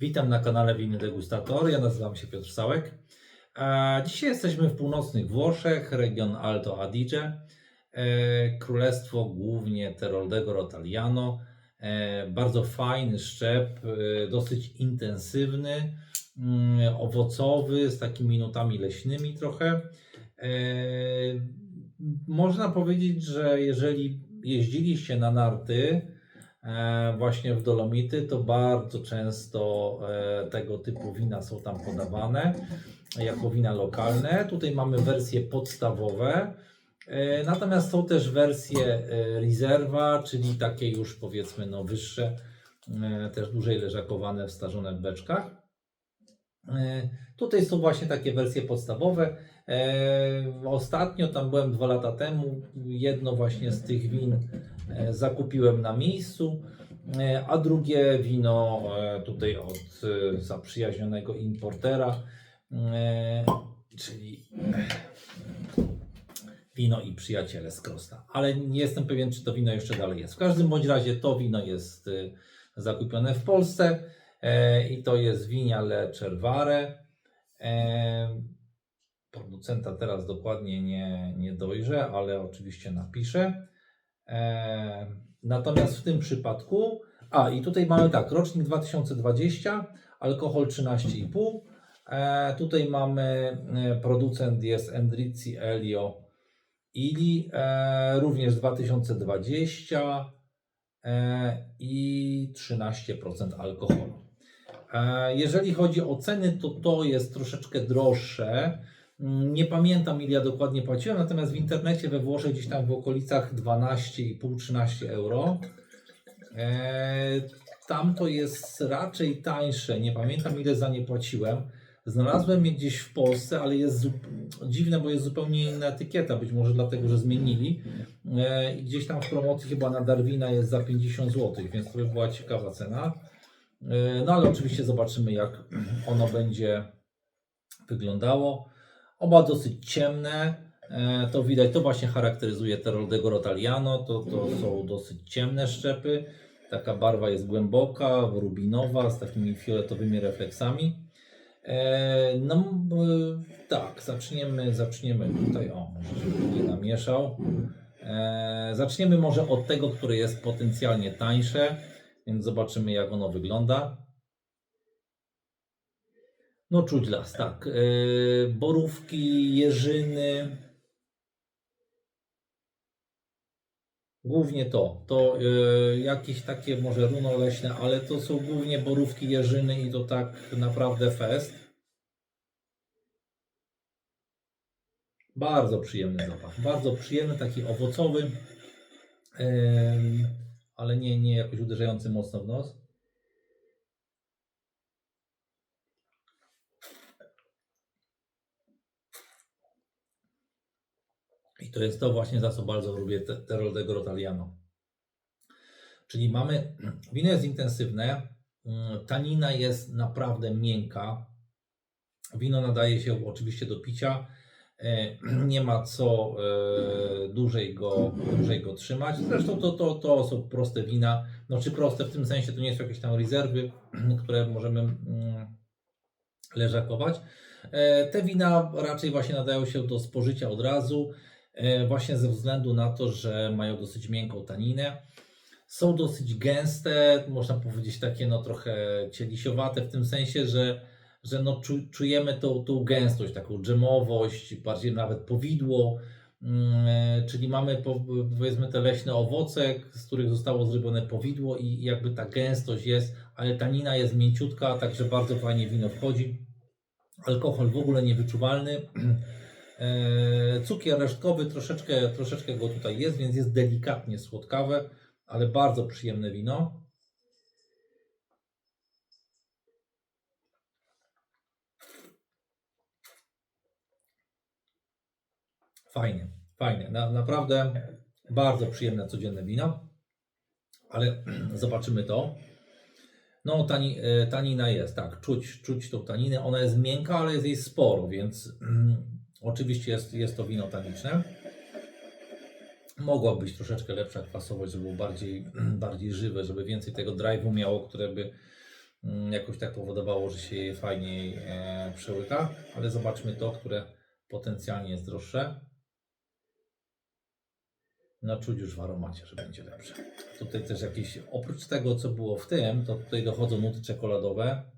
Witam na kanale Winy Degustator. Ja nazywam się Piotr Sałek. E, Dzisiaj jesteśmy w północnych Włoszech, region Alto Adige, e, królestwo głównie Teroldego Rotagliano. E, Bardzo fajny szczep, dosyć intensywny, mm, owocowy, z takimi nutami leśnymi trochę. Można powiedzieć, że jeżeli jeździliście na narty, właśnie w Dolomity, to bardzo często e, tego typu wina są tam podawane jako wina lokalne. Tutaj mamy wersje podstawowe, e, natomiast są też wersje e, rezerwa, czyli takie już powiedzmy no wyższe, e, też dłużej leżakowane, wstarzone w beczkach. E, Tutaj są właśnie takie wersje podstawowe. E, Ostatnio, tam byłem dwa lata temu, jedno właśnie z tych win e, zakupiłem na miejscu, a drugie wino tutaj od zaprzyjaźnionego importera, czyli wino i przyjaciele z Krosta. Ale nie jestem pewien, czy to wino jeszcze dalej jest. W każdym bądź razie to wino jest zakupione w Polsce i to jest winia Le Cervare. E, producenta teraz dokładnie nie, nie dojrzę, ale oczywiście napiszę. E, natomiast w tym przypadku, a i tutaj mamy tak, rocznik 2020, alkohol 13,5. E, tutaj mamy e, producent jest Endrizi Elio Ili, e, również 2020 e, i 13% alkoholu. Jeżeli chodzi o ceny, to to jest troszeczkę droższe. Mm, Nie pamiętam ile ja dokładnie płaciłem, natomiast w internecie we Włoszech gdzieś tam w okolicach 12,5-13 euro. E, Tam to jest raczej tańsze, nie pamiętam ile za nie płaciłem. Znalazłem je gdzieś w Polsce, ale jest dziwne, bo jest zupełnie inna etykieta, być może dlatego, że zmienili. E, i Gdzieś tam w promocji chyba na Darwina jest za 50 zł, więc to by była ciekawa cena. E, No ale oczywiście zobaczymy, jak ono będzie wyglądało. Oba dosyć ciemne. E, To widać, to właśnie charakteryzuje Teroldego Rotagliano. To, to są dosyć ciemne szczepy. Taka barwa jest głęboka, rubinowa, z takimi fioletowymi refleksami. E, No tak, zaczniemy, zaczniemy tutaj, o, może żebym nie namieszał. Zaczniemy może od tego, które jest potencjalnie tańsze, więc zobaczymy jak ono wygląda. No czuć las, tak. E, Borówki, jeżyny. Głównie to. To e, jakieś takie może runo leśne, ale to są głównie borówki, jeżyny i to tak naprawdę fest. Bardzo przyjemny zapach. Bardzo przyjemny, taki owocowy, ale nie, nie jakoś uderzający mocno w nos. I to jest to właśnie, za co bardzo lubię te- Teroldego Rotagliano. Czyli mamy, wino jest intensywne, mm, tanina jest naprawdę miękka. Wino nadaje się oczywiście do picia. E, Nie ma co e, dłużej go, dłużej go trzymać. Zresztą to, to, to są proste wina. No czy proste w tym sensie, to nie są jakieś tam rezerwy, które możemy mm, leżakować. E, Te wina raczej właśnie nadają się do spożycia od razu, właśnie ze względu na to, że mają dosyć miękką taninę. Są dosyć gęste, można powiedzieć takie no trochę cielisiowate w tym sensie, że, że no czu, czujemy tą, tą gęstość, taką dżemowość, bardziej nawet powidło, mm, czyli mamy po- powiedzmy te leśne owoce, z których zostało zrobione powidło i jakby ta gęstość jest, ale tanina jest mięciutka, także bardzo fajnie wino wchodzi. Alkohol w ogóle niewyczuwalny. E, Cukier resztkowy troszeczkę, troszeczkę go tutaj jest, więc jest delikatnie słodkawe, ale bardzo przyjemne wino. Fajnie, fajnie. Na, naprawdę bardzo przyjemne codzienne wino, ale zobaczymy to. No, tani, e, tanina jest, tak, czuć, czuć tą taninę. Ona jest miękka, ale jest jej sporo, więc oczywiście jest, jest to wino taniczne. Mogła być troszeczkę lepsza kwasowość, żeby było bardziej, bardziej żywe, żeby więcej tego drive'u miało, które by mm, jakoś tak powodowało, że się je fajniej e, przełyka, ale zobaczmy to, które potencjalnie jest droższe. No czuć już w aromacie, że będzie lepsze. Tutaj też jakieś, oprócz tego co było w tym, to tutaj dochodzą nuty czekoladowe.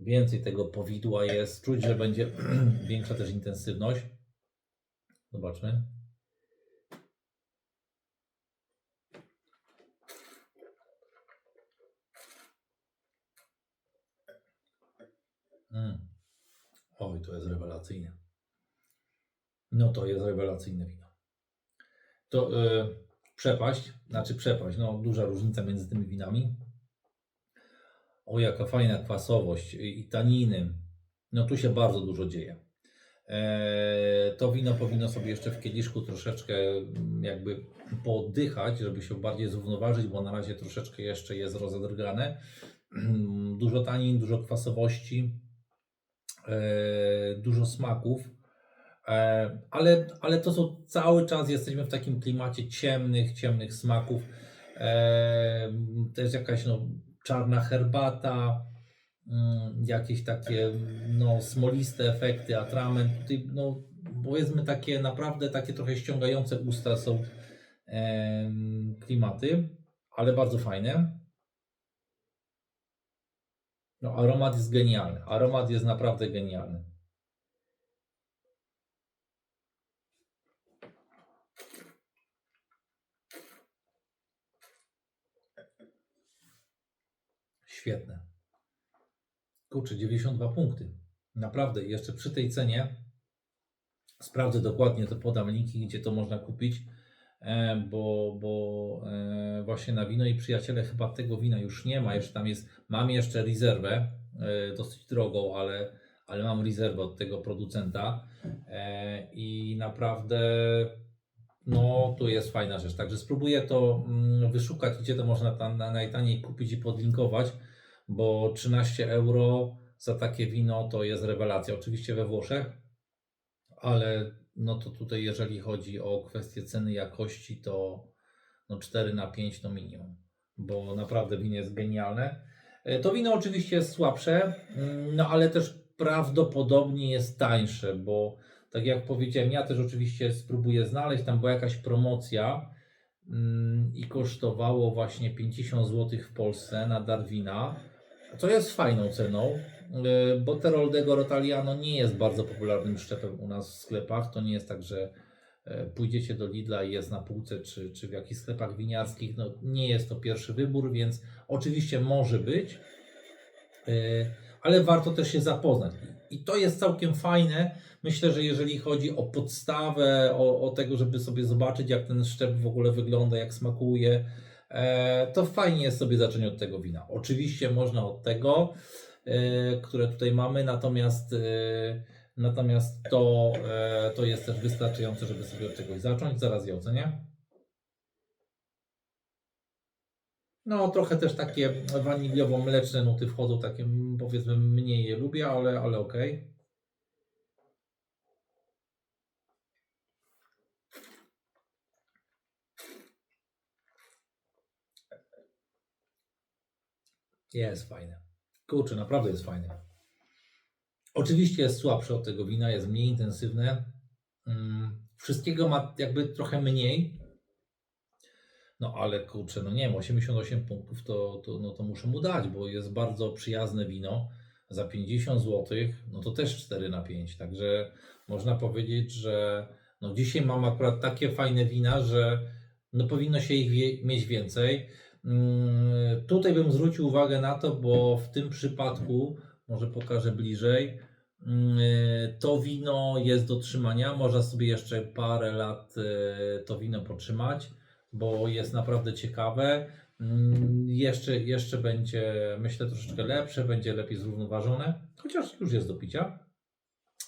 Więcej tego powidła jest, czuć, że będzie większa też intensywność. Zobaczmy. Mm. Oj, to jest rewelacyjne. No to jest rewelacyjne wino. To e, przepaść, znaczy przepaść, no duża różnica między tymi winami. O, jaka fajna kwasowość i taniny. No tu się bardzo dużo dzieje. E, to wino powinno sobie jeszcze w kieliszku troszeczkę mm, jakby pooddychać, żeby się bardziej zrównoważyć, bo na razie troszeczkę jeszcze jest rozedrgane. Dużo tanin, dużo kwasowości, e, dużo smaków. E, ale, ale to są cały czas jesteśmy w takim klimacie ciemnych, ciemnych smaków. E, jest jakaś no, czarna herbata, mm, jakieś takie no, smoliste efekty, atrament. Tutaj, no, powiedzmy takie naprawdę takie trochę ściągające usta są em, klimaty, ale bardzo fajne. No, aromat jest genialny. Aromat jest naprawdę genialny. Świetne. Kurczę, 92 punkty. Naprawdę, jeszcze przy tej cenie sprawdzę dokładnie, to podam linki, gdzie to można kupić, e, bo, bo e, właśnie na wino i przyjaciele chyba tego wina już nie ma. Jeszcze tam jest, mam jeszcze rezerwę, e, dosyć drogą, ale, ale mam rezerwę od tego producenta i naprawdę no, tu jest fajna rzecz. Także spróbuję to mm, wyszukać, gdzie to można tam na- najtaniej kupić i podlinkować, bo 13 euro za takie wino to jest rewelacja. Oczywiście we Włoszech, ale no to tutaj, jeżeli chodzi o kwestię ceny jakości, to no 4 na 5 to minimum, bo naprawdę wino jest genialne. E, To wino oczywiście jest słabsze, mm, no ale też prawdopodobnie jest tańsze, bo tak jak powiedziałem, ja też oczywiście spróbuję znaleźć, tam była jakaś promocja mm, i kosztowało właśnie 50 zł w Polsce na Darwina, co jest fajną ceną, y, bo Teroldego Rotaliano nie jest bardzo popularnym szczepem u nas w sklepach, to nie jest tak, że e, pójdziecie do Lidla i jest na półce, czy, czy w jakichś sklepach winiarskich, no nie jest to pierwszy wybór, więc oczywiście może być, y, ale warto też się zapoznać. I to jest całkiem fajne. Myślę, że jeżeli chodzi o podstawę, o, o tego, żeby sobie zobaczyć, jak ten szczep w ogóle wygląda, jak smakuje, e, to fajnie jest sobie zacząć od tego wina. Oczywiście można od tego, e, które tutaj mamy, natomiast, e, natomiast to, e, to jest też wystarczające, żeby sobie od czegoś zacząć. Zaraz je ocenię. No, trochę też takie waniliowo-mleczne nuty wchodzą, takie mm, powiedzmy mniej je lubię, ale, ale okej. Jest fajne. Kurczę, naprawdę jest fajne. Oczywiście jest słabsze od tego wina, jest mniej intensywne. Mm, Wszystkiego ma jakby trochę mniej. No ale kurczę, no nie wiem, 88 punktów to, to, no to muszę mu dać, bo jest bardzo przyjazne wino. Za 50 zł, no to też 4 na 5. Także można powiedzieć, że no dzisiaj mam akurat takie fajne wina, że no powinno się ich mieć więcej. Mm, Tutaj bym zwrócił uwagę na to, bo w tym przypadku, może pokażę bliżej, mm, to wino jest do trzymania. Można sobie jeszcze parę lat e, to wino potrzymać, bo jest naprawdę ciekawe. Mm, Jeszcze, jeszcze będzie, myślę, troszeczkę lepsze, będzie lepiej zrównoważone, chociaż już jest do picia.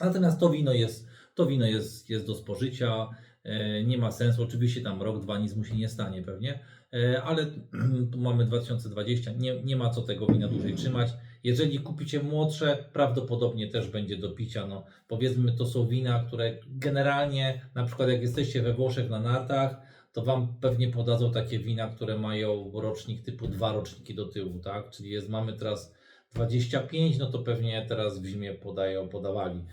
Natomiast to wino jest, to wino jest, jest do spożycia. E, Nie ma sensu, oczywiście tam rok, dwa nic mu się nie stanie pewnie, E, ale tu mamy 2020, nie, nie ma co tego wina dłużej trzymać. Jeżeli kupicie młodsze, prawdopodobnie też będzie do picia. No, powiedzmy, to są wina, które generalnie, na przykład jak jesteście we Włoszech na nartach, to Wam pewnie podadzą takie wina, które mają rocznik typu dwa roczniki do tyłu, tak? Czyli jest, mamy teraz 25, no to pewnie teraz w zimie podają, podawali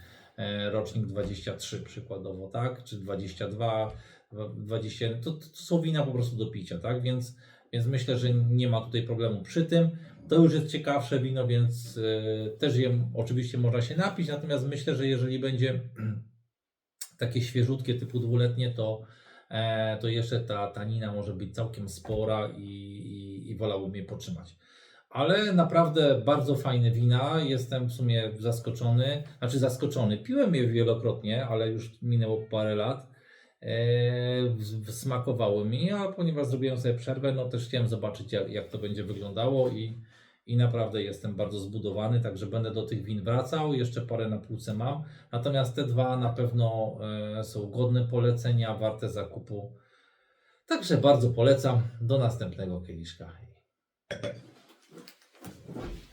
rocznik 23 przykładowo, tak? Czy 22, dwa- 20, to, to są wina po prostu do picia, tak? Więc, więc myślę, że nie ma tutaj problemu przy tym. To już jest ciekawsze wino, więc e, też je oczywiście można się napić, natomiast myślę, że jeżeli będzie takie świeżutkie typu dwuletnie, to, e, to jeszcze ta tanina może być całkiem spora i, i, i wolałbym je potrzymać. Ale naprawdę bardzo fajne wina. Jestem w sumie zaskoczony. Znaczy zaskoczony. Piłem je wielokrotnie, ale już minęło parę lat. E, w- smakowały mi, a ponieważ zrobiłem sobie przerwę, no też chciałem zobaczyć jak, jak to będzie wyglądało i, i naprawdę jestem bardzo zbudowany, także będę do tych win wracał. Jeszcze parę na półce mam. Natomiast te dwa na pewno e, są godne polecenia, warte zakupu. Także bardzo polecam. Do następnego kieliszka. Thank you.